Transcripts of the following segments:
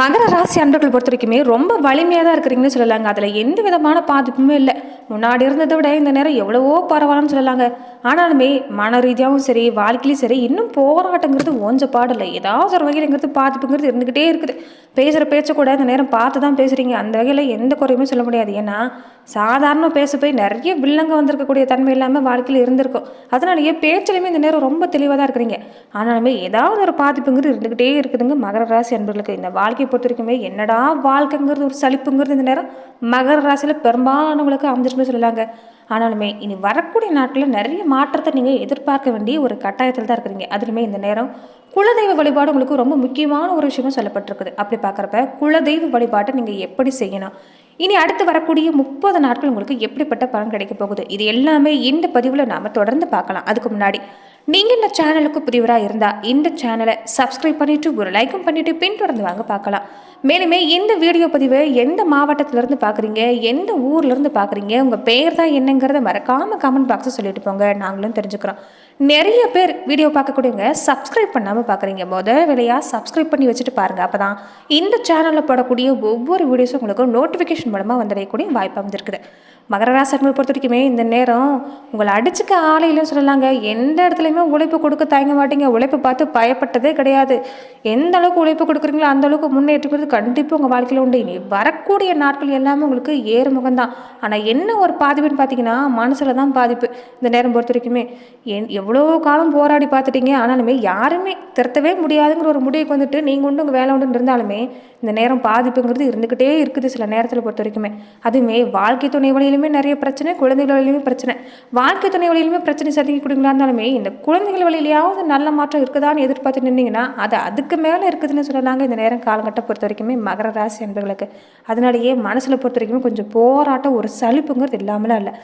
மகர ராசி அன்பர்கள் பொறுத்த வரைக்குமே ரொம்ப வலிமையாக தான் இருக்கிறீங்கன்னு சொல்லலாங்க. அதில் எந்த விதமான பாதிப்புமே இல்லை. முன்னாடி இருந்ததை விட இந்த நேரம் எவ்வளவோ பரவாயில்லன்னு சொல்லலாங்க. ஆனாலுமே மன ரீதியாகவும் சரி வாழ்க்கையிலும் சரி இன்னும் போராட்டங்கிறது ஓஞ்ச பாடலை ஏதாவது ஒரு வகையிலங்கிறது பாதிப்புங்கிறது இருந்துக்கிட்டே இருக்குது. பேசுகிற பேச்சை கூட இந்த நேரம் பார்த்து தான் பேசுகிறீங்க அந்த வகையில் எந்த குறையுமே சொல்ல முடியாது. ஏன்னா சாதாரண பேச போய் நிறைய வில்லங்க வந்திருக்கக்கூடிய தன்மை இல்லாமல் வாழ்க்கையில் இருந்திருக்கும். அதனாலேயே பேச்சிலுமே இந்த நேரம் ரொம்ப தெளிவாக தான் இருக்கிறீங்க. ஆனாலுமே ஏதாவது ஒரு பாதிப்புங்கிறது இருந்துக்கிட்டே இருக்குதுங்க மகர ராசி அன்பர்களுக்கு. இந்த வாழ்க்கையை பொறுத்த வரைக்குமே என்னடா வாழ்க்கைங்கிறது ஒரு சலிப்புங்கிறது இந்த நேரம் மகர ராசியில் பெரும்பாலானவங்களுக்கு அமைஞ்சிருக்குன்னு சொல்லலாங்க. ஆனாலுமே இனி வரக்கூடிய நாட்டில் நிறைய மாற்றத்தை நீங்கள் எதிர்பார்க்க வேண்டிய ஒரு கட்டாயத்தில் தான் இருக்கிறீங்க. அதுலையுமே இந்த நேரம் குலதெய்வ வழிபாடு உங்களுக்கு ரொம்ப முக்கியமான ஒரு விஷயமும் சொல்லப்பட்டிருக்குது. அப்படி பார்க்குறப்ப குலதெய்வ வழிபாட்டை நீங்கள் எப்படி செய்யணும்? இனி அடுத்து வரக்கூடிய முப்பது நாட்கள் உங்களுக்கு எப்படிப்பட்ட பலன் கிடைக்க போகுது? இது எல்லாமே இந்த பதிவில் நாம் தொடர்ந்து பார்க்கலாம். அதுக்கு முன்னாடி நீங்கள் இந்த சேனலுக்கு புதியவராக இருந்தால் இந்த சேனலை சப்ஸ்கிரைப் பண்ணிவிட்டு ஒரு லைக்கும் பண்ணிவிட்டு பின்தொடர்ந்து வாங்க பார்க்கலாம். மேலுமே இந்த வீடியோ பதிவை எந்த மாவட்டத்திலேருந்து பார்க்குறீங்க எந்த ஊர்லேருந்து பார்க்குறீங்க உங்கள் பேர் தான் என்னங்கிறத மறக்காமல் கமெண்ட் பாக்ஸை சொல்லிட்டு போங்க. நாங்களும் தெரிஞ்சுக்கிறோம். நிறைய பேர் வீடியோ பார்க்கக்கூடியவங்க சப்ஸ்கிரைப் பண்ணாமல் பார்க்குறீங்க. முத வேலையாக சப்ஸ்கிரைப் பண்ணி வச்சுட்டு பாருங்கள் அப்போ தான் இந்த சேனலில் போடக்கூடிய ஒவ்வொரு வீடியோஸும் உங்களுக்கு நோட்டிஃபிகேஷன் மூலமாக வந்தடையக்கூடிய வாய்ப்பு அமைஞ்சிருக்குது. மகர ராசிகளை பொறுத்த வரைக்குமே இந்த நேரம் உங்களை அடிச்சுக்க ஆளை இல்லைன்னு சொல்லலாங்க. எந்த இடத்துலையுமே உழைப்பு கொடுக்க தயங்க மாட்டீங்க. உழைப்பு பார்த்து பயப்பட்டதே கிடையாது. எந்த அளவுக்கு உழைப்பு கொடுக்குறீங்களோ அந்த அளவுக்கு முன்னேற்றுக்கிறது கண்டிப்பாக உங்கள் வாழ்க்கையில் உண்டு. இனி வரக்கூடிய நாட்கள் எல்லாமே உங்களுக்கு ஏறுமுகம் தான் ஆனால் என்ன ஒரு பாதிப்புன்னு பார்த்தீங்கன்னா மனசில் தான் பாதிப்பு இந்த நேரம் பொறுத்த வரைக்குமே. என் எவ்வளோ காலம் போராடி பார்த்துட்டீங்க ஆனாலுமே யாருமே திருத்தவே முடியாதுங்கிற ஒரு முடிவுக்கு வந்துட்டு நீங்கள் உண்டு உங்கள் வேலை உண்டு இருந்தாலுமே இந்த நேரம் பாதிப்புங்கிறது இருந்துக்கிட்டே இருக்குது சில நேரத்தில் பொறுத்த வரைக்குமே. அதுவுமே வாழ்க்கை துணை வழியிலுமே நிறைய பிரச்சனை குழந்தைகள் வழியிலுமே பிரச்சனை. வாழ்க்கை துணை வழியிலுமே பிரச்சனை சந்திக்கக்கூடியங்களா இருந்தாலுமே இந்த குழந்தைகள் வழியிலையாவது நல்ல மாற்றம் இருக்குதான்னு எதிர்பார்த்து நின்னீங்கன்னா அது அதுக்கு மேலே இருக்குதுன்னு சொல்லலாங்க இந்த நேரம் காலகட்டம் பொறுத்த வரைக்குமே மகர ராசி என்பவர்களுக்கு அதனாலேயே மனசில் பொறுத்த வரைக்குமே கொஞ்சம் போராட்டம் ஒரு சலிப்புங்கிறது இல்லாமலாம் இல்லை.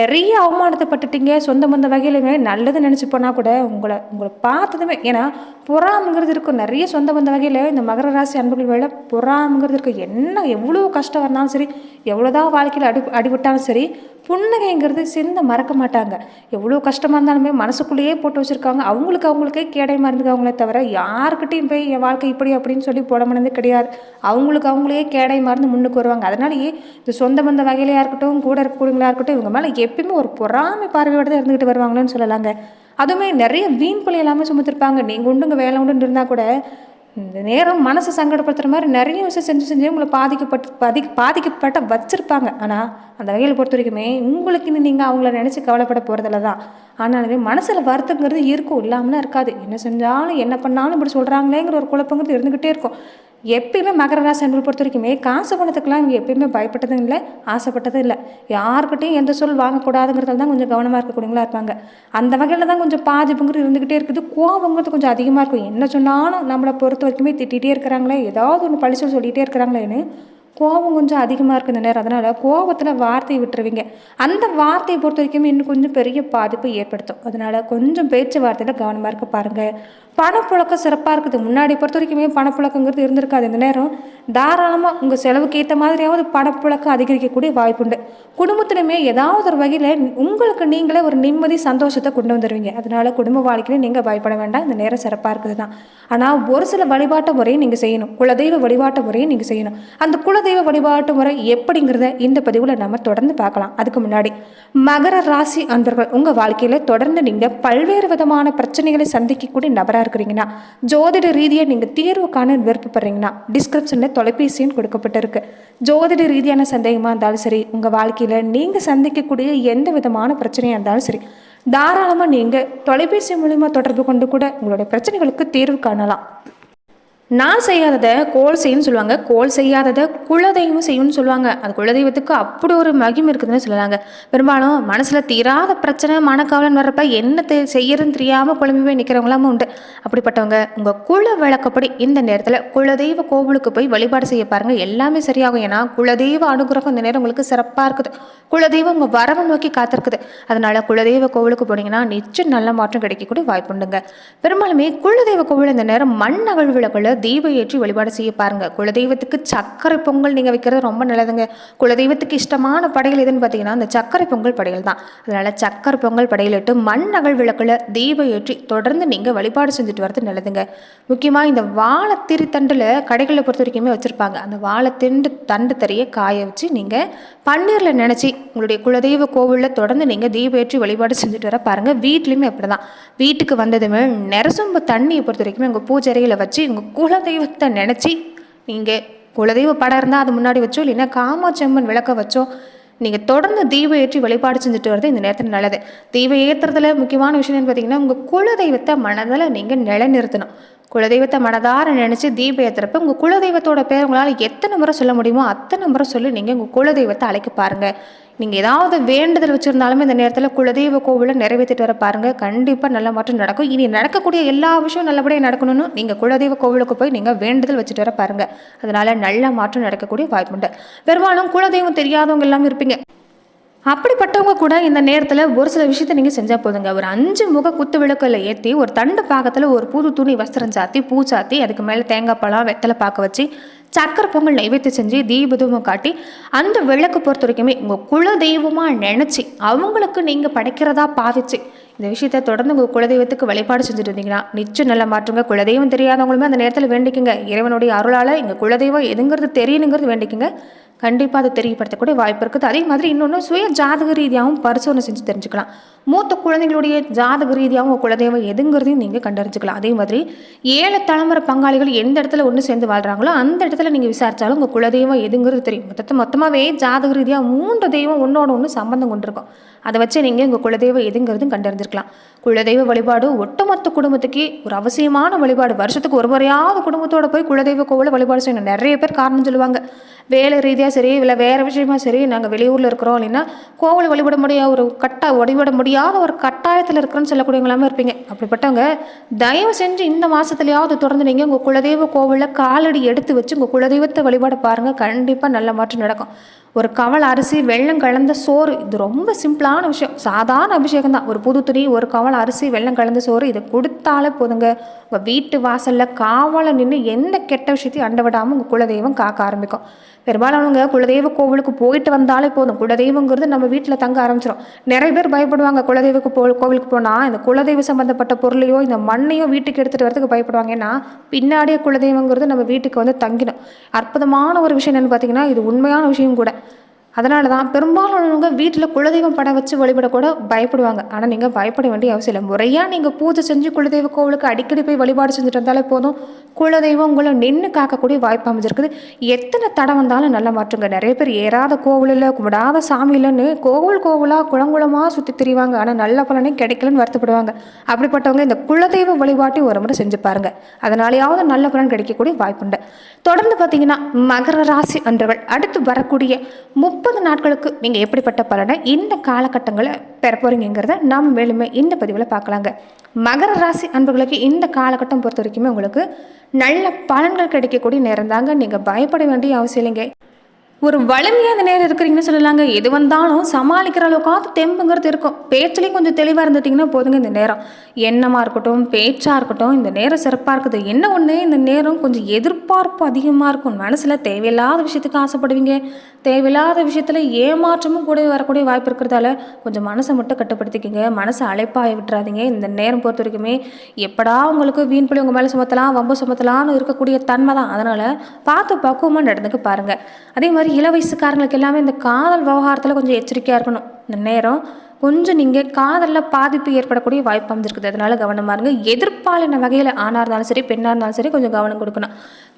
நிறைய அவமானத்தை பட்டுட்டீங்க சொந்த பந்த வகையிலுமே நல்லது நினச்சி போனால் கூட உங்களை உங்களை பார்த்ததுமே ஏன்னா பொறாமங்கிறது இருக்கும். நிறைய சொந்த பந்த வகையில் இந்த மகர ராசி அன்புகள் வேலை பொறாமங்கிறது இருக்கும். என்ன எவ்வளோ கஷ்டம் வந்தாலும் சரி எவ்வளோதான் வாழ்க்கையில் அடி அடிபட்டாலும் சரி புன்னகைங்கிறது சிந்த மறக்க மாட்டாங்க. எவ்வளோ கஷ்டமாக இருந்தாலுமே மனசுக்குள்ளேயே போட்டு வச்சுருக்காங்க. அவங்களுக்கு அவங்களுக்கே கேடை இருந்துக்காங்களே தவிர யாருக்கிட்டையும் போய் என் வாழ்க்கை இப்படி அப்படின்னு சொல்லி போட மனது கிடையாது. அவங்களுக்கு அவங்களே கேடை இருந்து முன்னுக்கு வருவாங்க. அதனாலேயே இந்த சொந்த பந்த வகையிலையாக இருக்கட்டும் கூட இருக்கக்கூடியவங்களா இருக்கட்டும் இவங்க மேலே எப்பயுமே ஒரு பொறாமை பார்வையோடு தான் இருந்துக்கிட்டு வருவாங்களேன்னு சொல்லலாங்க. அதுவுமே நிறைய வீண் பிள்ளை எல்லாமே சுமத்திருப்பாங்க. நீங்கள் உண்டுங்க வேலை உண்டுன்னு இருந்தால் கூட இந்த நேரம் மனசை சங்கடப்படுத்துகிற மாதிரி நிறைய விஷயம் செஞ்சு செஞ்சு உங்களை பாதிக்கப்பட்டு பாதி பாதிக்கப்பட்ட வச்சுருப்பாங்க. ஆனால் அந்த வகையில் பொறுத்த வரைக்குமே உங்களுக்குன்னு நீங்கள் அவங்கள நினச்சி கவலைப்பட போகிறதில்ல தான். ஆனாலுமே மனசில் வருத்தங்கிறது இருக்கும். இல்லாமலாம் இருக்காது. என்ன செஞ்சாலும் என்ன பண்ணாலும் இப்படி சொல்கிறாங்களேங்கிற ஒரு குழப்பங்கிறது இருந்துக்கிட்டே இருக்கும். எப்பயுமே மகர ராசி அன்பு பொறுத்த வரைக்குமே காசு பணத்துக்கெல்லாம் இவங்க எப்பயுமே பயப்பட்டதும் இல்லை ஆசைப்பட்டதும் இல்லை. யாருக்கிட்டையும் எந்த சொல் வாங்கக்கூடாதுங்கிறதுல தான் கொஞ்சம் கவனமாக இருக்கக்கூடியவங்களா இருப்பாங்க. அந்த வகையில் தான் கொஞ்சம் பாதிப்புங்கிறது இருந்துக்கிட்டே இருக்குது. கோபங்கிறது கொஞ்சம் அதிகமாக இருக்கும். என்ன சொன்னாலும் நம்மளை பொறுத்த வரைக்குமே திட்டிகிட்டே இருக்கிறாங்களே ஏதாவது ஒன்று பழி சொல்லிகிட்டே இருக்கிறாங்களேன்னு கோபம் கொஞ்சம் அதிகமாக இருக்குது இந்த நேரம். அதனால் கோபத்தில் வார்த்தையை விட்டுருவீங்க. அந்த வார்த்தையை பொறுத்த வரைக்கும் இன்னும் கொஞ்சம் பெரிய பாதிப்பு ஏற்படுத்தும். அதனால் கொஞ்சம் பேச்சுவார்த்தையில் கவனமாக இருக்க பாருங்கள் பணப்புழக்கம் சிறப்பாக இருக்குது. முன்னாடி பொறுத்த வரைக்குமே பணப்புழக்கங்கிறது இருந்திருக்காது இந்த நேரம். தாராளமாக உங்கள் செலவுக்கு ஏற்ற மாதிரியாவது பணப்புழக்கம் அதிகரிக்கக்கூடிய வாய்ப்புண்டு. குடும்பத்திலுமே ஏதாவது ஒரு வகையில் உங்களுக்கு நீங்களே ஒரு நிம்மதி சந்தோஷத்தை கொண்டு வந்துடுவீங்க அதனால் குடும்ப வாழ்க்கையில நீங்கள் பயப்பட வேண்டாம். இந்த நேரம் சிறப்பாக இருக்குது தான் ஆனால் ஒரு சில வழிபாட்டு முறையை நீங்கள் செய்யணும். குலதெய்வ வழிபாட்டு முறையை நீங்கள் செய்யணும். அந்த குலதெய்வ வழிபாட்டு முறை எப்படிங்கிறத இந்த பதிவில் நம்ம தொடர்ந்து பார்க்கலாம். அதுக்கு முன்னாடி மகர ராசி அன்பர்கள் உங்கள் வாழ்க்கையில் தொடர்ந்து நீங்கள் பல்வேறு விதமான பிரச்சனைகளை சந்திக்கக்கூடிய நபராக இருக்கிறீங்கன்னா ஜோதிட ரீதியாக நீங்கள் தீர்வு காண விருப்பப்படுறீங்கன்னா டிஸ்கிரிப்ஷனில் தொலைபேசியும் கொடுக்கப்பட்டிருக்கு. ஜோதிட ரீதியான சந்தேகமாக இருந்தாலும் சரி உங்கள் வாழ்க்கையில் நீங்கள் சந்திக்கக்கூடிய எந்த விதமான பிரச்சனையாக இருந்தாலும் சரி தாராளமாக நீங்கள் தொலைபேசி மூலிமா தொடர்பு கொண்டு கூட உங்களுடைய பிரச்சனைகளுக்கு தீர்வு காணலாம். நான் செய்யாததை கோல் செய்யுன்னு சொல்லுவாங்க. கோல் செய்யாததை குலதெய்வம் செய்யும்னு சொல்லுவாங்க. அது குலதெய்வத்துக்கு அப்படி ஒரு மகிமை இருக்குதுன்னு சொல்லுவாங்க பெரும்பாலும் மனசில் தீராத பிரச்சனை மனக்கவலன் வர்றப்ப என்ன தெ செய்யறதுன்னு தெரியாமல் குழம்பு போய் நிற்கிறவங்களாம் உண்டு. அப்படிப்பட்டவங்க உங்கள் குல விளக்கப்படி இந்த நேரத்தில் குலதெய்வ கோவிலுக்கு போய் வழிபாடு செய்ய பாருங்கள் எல்லாமே சரியாகும். ஏன்னா குலதெய்வ அனுகிரகம் இந்த நேரம் உங்களுக்கு சிறப்பாக இருக்குது. குலதெய்வம் உங்கள் வரவை நோக்கி காத்திருக்குது. அதனால் குலதெய்வ கோவிலுக்கு போனீங்கன்னா நிச்சயம் நல்ல மாற்றம் கிடைக்கக்கூடிய வாய்ப்புண்டுங்க பெரும்பாலுமே குலதெய்வ கோவில் இந்த நேரம் மண் அகழ்வுகளுக்குள்ள தீபம் ஏற்றி வழிபாடு செய்ய பாருங்கள் குலதெய்வத்துக்கு சர்க்கரை பொங்கல் நீங்கள் வைக்கிறது ரொம்ப நல்லதுங்க. குலதெய்வத்துக்கு இஷ்டமான படைகள் எதுன்னு பார்த்தீங்கன்னா அந்த சர்க்கரை பொங்கல் படைகள் தான். அதனால் சர்க்கரை பொங்கல் படையிலிட்டு மண் அகல் விளக்கில் தீபம் ஏற்றி தொடர்ந்து நீங்கள் வழிபாடு செஞ்சுட்டு வரது நல்லதுங்க. முக்கியமாக இந்த வாழை தண்டில் கடைகளில் பொறுத்த வரைக்குமே வச்சுருப்பாங்க. அந்த வாழைத்திண்டு தண்டு தறியை காய வச்சு நீங்கள் பன்னீரில் நினச்சி உங்களுடைய குலதெய்வ கோவிலில் தொடர்ந்து நீங்கள் தீப ஏற்றி வழிபாடு செஞ்சுட்டு வர பாருங்கள் வீட்லேயுமே அப்படி தான் வீட்டுக்கு வந்ததுமே நெரசொம்பு தண்ணியை பொறுத்த வரைக்குமே உங்கள் பூஜைறையில் வச்சு உங்கள் குலதெய்வத்தை நினச்சி நீங்கள் குலதெய்வ படம் இருந்தால் அது முன்னாடி வச்சோ இல்லைன்னா காமச்செம்மன் விளக்க வச்சோ நீங்கள் தொடர்ந்து தீபம் ஏற்றி வழிபாடு செஞ்சுட்டு வரது இந்த நேரத்தில் நல்லது. தீபம் ஏற்றுறதுல முக்கியமான விஷயம் என்ன பார்த்தீங்கன்னா உங்கள் குலதெய்வத்தை மனதில் நீங்கள் நிலைநிறுத்தணும். குலதெய்வத்தை மனதார நினச்சி தீபம் ஏற்றுறப்ப உங்கள் குலதெய்வத்தோட பேர் உங்களால் எத்தனை முறை சொல்ல முடியுமோ அத்தனை முறை சொல்லி நீங்கள் உங்கள் குலதெய்வத்தை அழைக்க பாருங்கள் நீங்கள் ஏதாவது வேண்டுதல் வச்சுருந்தாலுமே இந்த நேரத்தில் குலதெய்வ கோவிலில் நிறைவேற்றிட்டு வர பாருங்கள் கண்டிப்பாக நல்ல மாற்றம் நடக்கும். இனி நடக்கக்கூடிய எல்லா விஷயம் நல்லபடியாக நடக்கணும்னு நீங்கள் குலதெய்வ கோவிலுக்கு போய் நீங்கள் வேண்டுதல் வச்சுட்டு வர பாருங்கள் அதனால் நல்ல மாற்றம் நடக்கக்கூடிய வாய்ப்புண்டு. பெரும்பாலும் குலதெய்வம் தெரியாதவங்க எல்லாமே இருப்பீங்க. அப்படிப்பட்டவங்க கூட இந்த நேரத்தில் ஒரு சில விஷயத்த நீங்கள் செஞ்சால் போதுங்க. ஒரு அஞ்சு முக குத்து விளக்கில் ஏற்றி ஒரு தண்டு பாகத்தில் ஒரு புது துணி வஸ்திரம் சாத்தி பூ சாத்தி அதுக்கு மேலே தேங்காய் பழம் வெத்தலை பார்க்க வச்சு சக்கரை பொங்கல் நைவேத்தியம் செஞ்சு தீபதூபம் காட்டி அந்த விளக்கு பொறுத்த வரைக்குமே உங்கள் குல தெய்வமாக நினச்சி அவங்களுக்கு நீங்கள் படைக்கிறதா பாவிச்சு இந்த விஷயத்தை தொடர்ந்து உங்கள் குலதெய்வத்துக்கு வழிபாடு செஞ்சுட்டு இருந்தீங்கன்னா நிச்சயம் நல்ல மாற்றுங்க. குலதெய்வம் தெரியாதவங்களுமே அந்த நேரத்தில் வேண்டிக்குங்க. இறைவனுடைய அருளால் எங்கள் குலதெய்வம் எதுங்கிறது தெரியணுங்கிறது வேண்டிக்குங்க. கண்டிப்பாக அதை தெரியப்படுத்தக்கூடிய வாய்ப்பு இருக்குது. அதே மாதிரி இன்னொன்று சுய ஜாதக ரீதியாகவும் பரிசோதனை செஞ்சு தெரிஞ்சுக்கலாம். மூத்த குழந்தைங்களுடைய ஜாதக ரீதியாகவும் உங்கள் குலதெய்வம் எதுங்கிறதையும் நீங்கள் கண்டறிஞ்சுக்கலாம். அதே மாதிரி ஏழு தலைமுறை பங்காளிகள் எந்த இடத்துல ஒன்று சேர்ந்து வாழ்கிறாங்களோ அந்த இடத்துல நீங்கள் விசாரித்தாலும் உங்கள் குலதெய்வம் எதுங்கிறது தெரியும். மொத்தத்தை மொத்தமாகவே ஜாதக ரீதியாக மூன்று தெய்வம் ஒன்றோட ஒன்று சம்பந்தம் கொண்டிருக்கும். அதை வச்சு நீங்கள் உங்கள் குலதெய்வம் எதுங்கிறதும் கண்டறிஞ்சிருக்கலாம். குலதெய்வ வழிபாடு ஒட்டுமொத்த குடும்பத்துக்கு ஒரு அவசியமான வழிபாடு. வருஷத்துக்கு ஒரு முறையாவது குடும்பத்தோட போய் குலதெய்வ கோவில வழிபாடு செய்யணும். நிறைய பேர் காரணம் சொல்லுவாங்க. வேலை ரீதியாக சரி இல்லை வேறு விஷயமா சரி நாங்கள் வெளியூரில் இருக்கிறோம் இல்லைன்னா கோவில் வழிபட முடியாத ஒரு கட்டா வழிபட முடியாத ஒரு கட்டாயத்தில் இருக்கிறோன்னு சொல்லக்கூடியவங்களாமே இருப்பீங்க. அப்படிப்பட்டவங்க தயவு செஞ்சு இந்த மாதத்துலையாவது தொடர்ந்து நீங்கள் உங்கள் குலதெய்வ கோவிலில் காலடி எடுத்து வச்சு உங்கள் குலதெய்வத்தை வழிபாட பாருங்கள் கண்டிப்பாக நல்ல மாற்றம் நடக்கும். ஒரு கவல் அரிசி வெள்ளம் கலந்த சோறு இது ரொம்ப சிம்பிளான விஷயம். சாதாரண அபிஷேகம் தான். ஒரு புது துணி ஒரு கவல் அரிசி வெள்ளம் கலந்த சோறு இதை கொடுத்தாலே போதுங்க. உங்கள் வீட்டு வாசலில் காவலை நின்று எந்த கெட்ட விஷயத்தையும் அண்ட விடாமல் உங்கள் குலதெய்வம் காக்க ஆரம்பிக்கும். பெரும்பாலானவங்க குலதெய்வ கோவிலுக்கு போயிட்டு வந்தாலே போதும். குலதெய்வங்கிறது நம்ம வீட்டில் தங்க ஆரம்பிச்சிடும் நிறைய பேர் பயப்படுவாங்க குலதெய்வக்கு போ கோவிலுக்கு போனால் இந்த குலதெய்வ சம்மந்தப்பட்ட பொருளையோ இந்த மண்ணையோ வீட்டுக்கு எடுத்துகிட்டு வரதுக்கு பயப்படுவாங்க. ஏன்னா பின்னாடியே குலதெய்வங்கிறது நம்ம வீட்டுக்கு வந்து தங்கிடும். அற்புதமான ஒரு விஷயம் என்னென்னு பார்த்தீங்கன்னா இது உண்மையான விஷயம் கூட. அதனால தான் பெரும்பாலானவங்க வீட்டில் குலதெய்வம் படம் வச்சு வழிபடக்கூட பயப்படுவாங்க. ஆனால் நீங்கள் பயப்பட வேண்டிய அவசியம் இல்லை. முறையாக நீங்கள் பூஜை செஞ்சு குலதெய்வ கோவிலுக்கு அடிக்கடி போய் வழிபாடு செஞ்சுட்டு வந்தாலே போதும். குலதெய்வம் உங்களை நின்று காக்கக்கூடிய வாய்ப்பு அமைஞ்சிருக்குது. எத்தனை தடை வந்தாலும் நல்ல மாற்றுங்க. நிறைய பேர் ஏறாத கோவிலில் கும்பிடாத சாமி இல்லைன்னு கோவில் கோவிலாக குளங்குளமாக சுற்றி திரிவாங்க. ஆனால் நல்ல பலனே கிடைக்கலன்னு வருத்தப்படுவாங்க. அப்படிப்பட்டவங்க இந்த குலதெய்வ வழிபாட்டையும் ஒரு முறை செஞ்சு பாருங்கள் அதனாலேயாவது நல்ல பலன் கிடைக்கக்கூடிய வாய்ப்புண்டு. தொடர்ந்து பார்த்தீங்கன்னா மகர ராசி அன்றவள் அடுத்து வரக்கூடிய முப்பது முப்பது நாட்களுக்கு நீங்கள் எப்படிப்பட்ட பலனை இந்த காலகட்டங்களை பெற போகிறீங்கிறத நாம் மேலுமே இந்த பதிவில் பார்க்கலாங்க. மகர ராசி அன்பர்களுக்கு இந்த காலகட்டம் பொறுத்த வரைக்குமே உங்களுக்கு நல்ல பலன்கள் கிடைக்கக்கூடிய நேரம் தாங்க நீங்கள் பயப்பட வேண்டிய அவசியம் இல்லைங்க. ஒரு வலிமையாக அந்த நேரம் இருக்கிறீங்கன்னு சொல்லலாங்க. எது வந்தாலும் சமாளிக்கிற அளவுக்காவது தெம்புங்கிறது இருக்கும். பேச்சுலேயும் கொஞ்சம் தெளிவாக இருந்துட்டிங்கன்னா போதுங்க இந்த நேரம். எண்ணமாக இருக்கட்டும் பேச்சாக இருக்கட்டும் இந்த நேரம் சிறப்பாக இருக்குது. என்ன ஒன்று இந்த நேரம் கொஞ்சம் எதிர்பார்ப்பு அதிகமாக இருக்கும். மனசில் தேவையில்லாத விஷயத்துக்கு ஆசைப்படுவீங்க. தேவையில்லாத விஷயத்தில் ஏமாற்றமும் கூட வரக்கூடிய வாய்ப்பு இருக்கிறதால கொஞ்சம் மனசை மட்டும் கட்டுப்படுத்திக்கிங்க. மனசை அழைப்பாக விட்டுறாதீங்க. இந்த நேரம் பொறுத்த வரைக்குமே எப்படா உங்களுக்கு வீண் பிள்ளை உங்கள் மேலே சுமத்தலாம் வம்பு சுமத்தலாம்னு இருக்கக்கூடிய தன்மை தான். அதனால் பார்த்து பக்குவமாக நடந்துக்க பாருங்கள் அதே மாதிரி இள வயசுக்காரங்களுக்கு எல்லாமே இந்த காதல் விவகாரத்தில் கொஞ்சம் எச்சரிக்கையாக இருக்கணும். இந்த நேரம் கொஞ்சம் நீங்கள் காதலில் பாதிப்பு ஏற்படக்கூடிய வாய்ப்பு அமைஞ்சிருக்குது. அதனால கவனமாக இருங்க. எதிர்ப்பாலின வகையில் ஆணாக இருந்தாலும் சரி பெண்ணாக இருந்தாலும் சரி கொஞ்சம் கவனம் கொடுக்கணும்.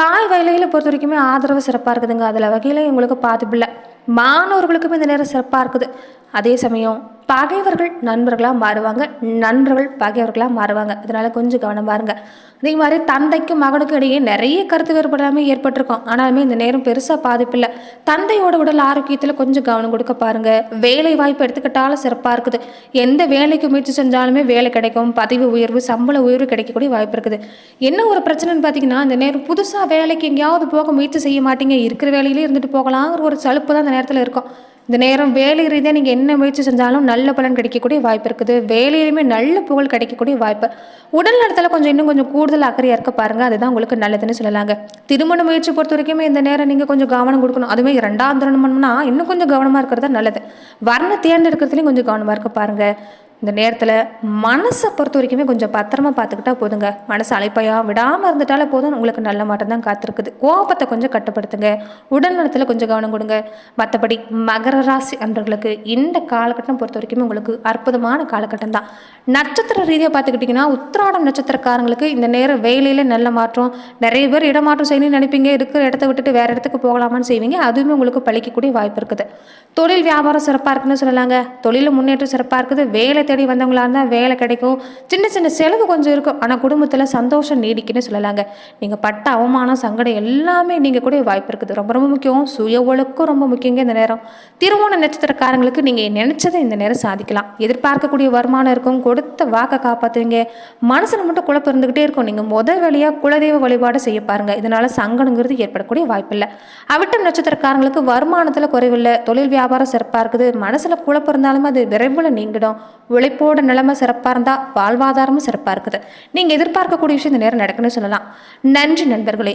தாய் வயலையில் பொறுத்த வரைக்குமே ஆதரவு சிறப்பாக இருக்குதுங்க. அதில் வகையில் உங்களுக்கு பாதிப்பு இல்லை. மாணவர்களுக்குமே இந்த நேரம் சிறப்பாக இருக்குது. அதே சமயம் பகைவர்கள் நண்பர்களாக மாறுவாங்க. நண்பர்கள் பகைவர்களாக மாறுவாங்க. அதனால் கொஞ்சம் கவனமாக இருங்க அதே மாதிரி தந்தைக்கும் மகனுக்கும் இடையே நிறைய கருத்து வேறுபடாமல் ஏற்பட்டிருக்கும். ஆனாலுமே இந்த நேரம் பெருசாக பாதிப்பில்லை. தந்தையோட உடல் ஆரோக்கியத்தில் கொஞ்சம் கவனம் கொடுக்க பாருங்கள் வேலை வாய்ப்பு எடுத்துக்கிட்டாலும் சிறப்பாக இருக்குது. எந்த வேலைக்கு முயற்சி செஞ்சாலுமே வேலை கிடைக்கும். பதவி உயர்வு சம்பள உயர்வு கிடைக்கக்கூடிய வாய்ப்பு இருக்குது. என்ன ஒரு பிரச்சனைன்னு பார்த்தீங்கன்னா இந்த நேரம் புதுசாக வேலைக்கு எங்கேயாவது போக முயற்சி செய்ய மாட்டீங்க. இருக்கிற வேலையிலே இருந்துட்டு போகலாங்கிற ஒரு சலுப்பு தான் அந்த நேரத்தில் இருக்கும். இந்த நேரம் வேலை ரீதியாக நீங்கள் என்ன முயற்சி செஞ்சாலும் நல்ல பலன் கிடைக்கக்கூடிய வாய்ப்பு இருக்குது. வேலையிலுமே நல்ல புகழ் கிடைக்கக்கூடிய வாய்ப்பு. உடல் நலத்தில் கொஞ்சம் இன்னும் கொஞ்சம் கூடுதல் அக்கறையாக இருக்க பாருங்கள் அதுதான் உங்களுக்கு நல்லதுன்னு சொல்லலாங்க. திருமண முயற்சி பொறுத்த வரைக்குமே இந்த நேரம் நீங்கள் கொஞ்சம் கவனம் கொடுக்கணும். அதுவே ரெண்டாம் திருமணம்னா இன்னும் கொஞ்சம் கவனமாக இருக்கிறது நல்லது. வர்ண தேர்ந்தெடுக்கிறதுலையும் கொஞ்சம் கவனமாக இருக்க பாருங்கள் இந்த நேரத்தில் மனசை பொறுத்த வரைக்குமே கொஞ்சம் பத்திரமா பார்த்துக்கிட்டா போதுங்க. மனசு அழைப்பையாக விடாமல் இருந்துட்டாலே போதும். உங்களுக்கு நல்ல மாட்டம் தான் காத்திருக்குது. கோபத்தை கொஞ்சம் கட்டுப்படுத்துங்க. உடல் நலத்தில் கொஞ்சம் கவனம் கொடுங்க. மற்றபடி மகர ராசி அன்பர்களுக்கு இந்த காலகட்டம் பொறுத்த வரைக்குமே உங்களுக்கு அற்புதமான காலகட்டம் தான். நட்சத்திர ரீதியாக பார்த்துக்கிட்டிங்கன்னா உத்திராடம் நட்சத்திரக்காரங்களுக்கு இந்த நேரம் வேலையில் நல்ல மாற்றம் நிறைய பேர் இடமாற்றம் செய்யணும்னு நினைப்பீங்க. இருக்கிற இடத்த விட்டுட்டு வேறு இடத்துக்கு போகலாமான்னு செய்வீங்க. அதுவுமே உங்களுக்கு பழிக்கக்கூடிய வாய்ப்பு இருக்குது. தொழில் வியாபாரம் சிறப்பாக இருக்குன்னு சொல்லலாங்க. தொழில் முன்னேற்றம் சிறப்பாக இருக்குது. வேலை தேடி வந்தவங்களா இருந்தால் வேலை கிடைக்கும். சின்ன சின்ன செலவு கொஞ்சம் இருக்கும். ஆனால் குடும்பத்தில் சந்தோஷம் நீடிக்குன்னு சொல்லலாங்க. நீங்கள் பட்ட அவமானம் சங்கடம் எல்லாமே நீங்கள் கூட வாய்ப்பு இருக்குது. ரொம்ப ரொம்ப முக்கியம். சுய ஒழுக்கம் ரொம்ப முக்கியங்க இந்த நேரம். திருவோண நட்சத்திரக்காரங்களுக்கு நீங்கள் நினச்சதை இந்த நேரம் சாதிக்கலாம். எதிர்பார்க்கக்கூடிய வருமானம் இருக்கும். கொடுத்த வாக்கை காப்பாற்றுவீங்க மனசில் மட்டும் குழப்பம் இருந்துக்கிட்டே இருக்கும். நீங்கள் முதல் வழியாக குலதெய்வ வழிபாடு செய்ய பாருங்க. இதனால சங்கடங்கிறது ஏற்படக்கூடிய வாய்ப்பில்லை. அவிட்டம் நட்சத்திரக்காரங்களுக்கு வருமானத்தில் குறைவில்லை. தொழில் வியாபாரம் சிறப்பாக இருக்குது. மனசில் குழப்பம் இருந்தாலும் அது விரைவில் நீங்கிடும். உழைப்போட நிலைமை சிறப்பாக இருந்தால் வாழ்வாதாரமும் சிறப்பாக இருக்குது. நீங்கள் எதிர்பார்க்கக்கூடிய விஷயம் இந்த நேரம் நடக்குன்னு சொல்லலாம். நன்றி நண்பர்களே.